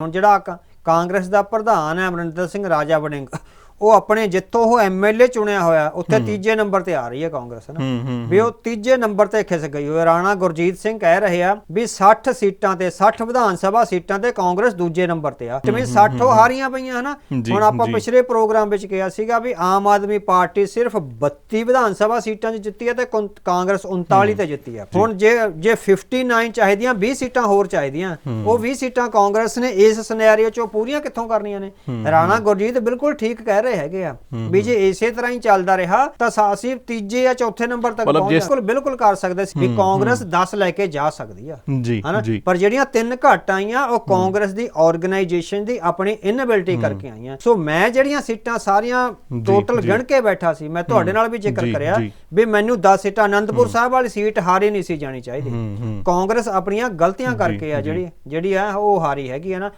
ਹੁਣ ਜਿਹੜਾ ਕਾਂਗਰਸ ਦਾ ਪ੍ਰਧਾਨ ਹੈ ਅਮਰਿੰਦਰ ਸਿੰਘ ਰਾਜਾ ਵੜਿੰਗ ਉਹ ਆਪਣੇ ਜਿੱਥੋਂ ਉਹ ਐਮਐਲਏ ਚੁਣਿਆ ਹੋਇਆ ਉੱਥੇ ਤੀਜੇ ਨੰਬਰ ਤੇ ਆ ਰਹੀ ਹੈ ਕਾਂਗਰਸ ਨਾ? ਵੀ ਉਹ ਤੀਜੇ ਨੰਬਰ ਤੇ ਖਿਸ ਗਈ ਹੋਈ ਹੈ। ਰਾਣਾ ਗੁਰਜੀਤ ਸਿੰਘ ਕਹਿ ਰਹੇ ਆ ਵੀ 60 ਸੀਟਾਂ ਤੇ 60 ਵਿਧਾਨ ਸਭਾ ਸੀਟਾਂ ਤੇ ਕਾਂਗਰਸ ਦੂਜੇ ਨੰਬਰ ਤੇ ਆ। ਜਿਵੇਂ 60 ਉਹ ਹਾਰੀਆਂ ਪਈਆਂ ਹਨਾ ਹੁਣ ਆਪਾਂ। ਪਿਛਲੇ ਪ੍ਰੋਗਰਾਮ ਵਿੱਚ ਕਿਹਾ ਸੀਗਾ ਵੀ ਆਮ ਆਦਮੀ ਪਾਰਟੀ ਸਿਰਫ 32 ਵਿਧਾਨ ਸਭਾ ਸੀਟਾਂ 'ਚ ਜਿੱਤੀ ਹੈ ਤੇ ਕਾਂਗਰਸ 39 ਤੇ ਜਿੱਤੀ ਹੈ। ਹੁਣ ਜੇ ਜੇ 59 ਚਾਹੀਦੀਆਂ 20 ਸੀਟਾਂ ਹੋਰ ਚਾਹੀਦੀਆਂ ਉਹ 20 ਸੀਟਾਂ ਕਾਂਗਰਸ ਨੇ ਇਸ ਸਿਨੈਰੀਓ 'ਚੋਂ ਪੂਰੀਆਂ ਕਿੱਥੋਂ ਕਰਨੀਆਂ ਨੇ? ਰਾਣਾ ਗੁਰਜੀਤ ਬਿਲਕੁਲ ਠੀਕ ਕਹਿ ਰਹੇ ਹੈਗੇ ਆ। ਵੀ ਜੇ ਇਸੇ ਤਰ੍ਹਾਂ ਹੀ ਚੱਲਦਾ ਰਿਹਾ ਤਾਂ ਅਸੀਂ ਤੀਜੇ ਜਾਂ ਚੌਥੇ ਨੰਬਰ ਤੱਕ ਬਿਲਕੁਲ ਬਿਲਕੁਲ ਕਰ ਸਕਦੇ ਸੀ ਵੀ ਕਾਂਗਰਸ 10 ਲੈ ਕੇ ਜਾ ਸਕਦੀ ਆ। ਹਨਾ? ਪਰ ਜਿਹੜੀਆਂ ਤਿੰਨ ਘੱਟ ਆਈਆਂ ਉਹ ਕਾਂਗਰਸ ਦੀ ਆਰਗੇਨਾਈਜੇਸ਼ਨ ਦੀ ਆਪਣੀ ਇਨਐਬਿਲਿਟੀ ਕਰਕੇ ਆਈਆਂ। ਸੋ ਮੈਂ ਜਿਹੜੀਆਂ ਸੀਟਾਂ ਸਾਰੀਆਂ ਟੋਟਲ। ਗਿਣ ਕੇ ਬੈਠਾ ਸੀ ਮੈਂ ਤੁਹਾਡੇ ਨਾਲ ਵੀ ਜ਼ਿਕਰ ਕਰਿਆ। ਵੀ ਮੈਨੂੰ 10 ਸੀਟਾਂ ਅਨੰਦਪੁਰ ਸਾਹਿਬ ਵਾਲੀ ਸੀਟ ਹਾਰੀ ਨਹੀਂ ਸੀ ਜਾਣੀ ਚਾਹੀਦੀ। ਕਾਂਗਰਸ ਆਪਣੀਆਂ ਗਲਤੀਆਂ ਕਰਕੇ ਆ। ਜਿਹੜੀ ਜਿਹੜੀ ਆ ਉਹ ਹਾਰੀ ਹੈਗੀ ਆ ਨਾ।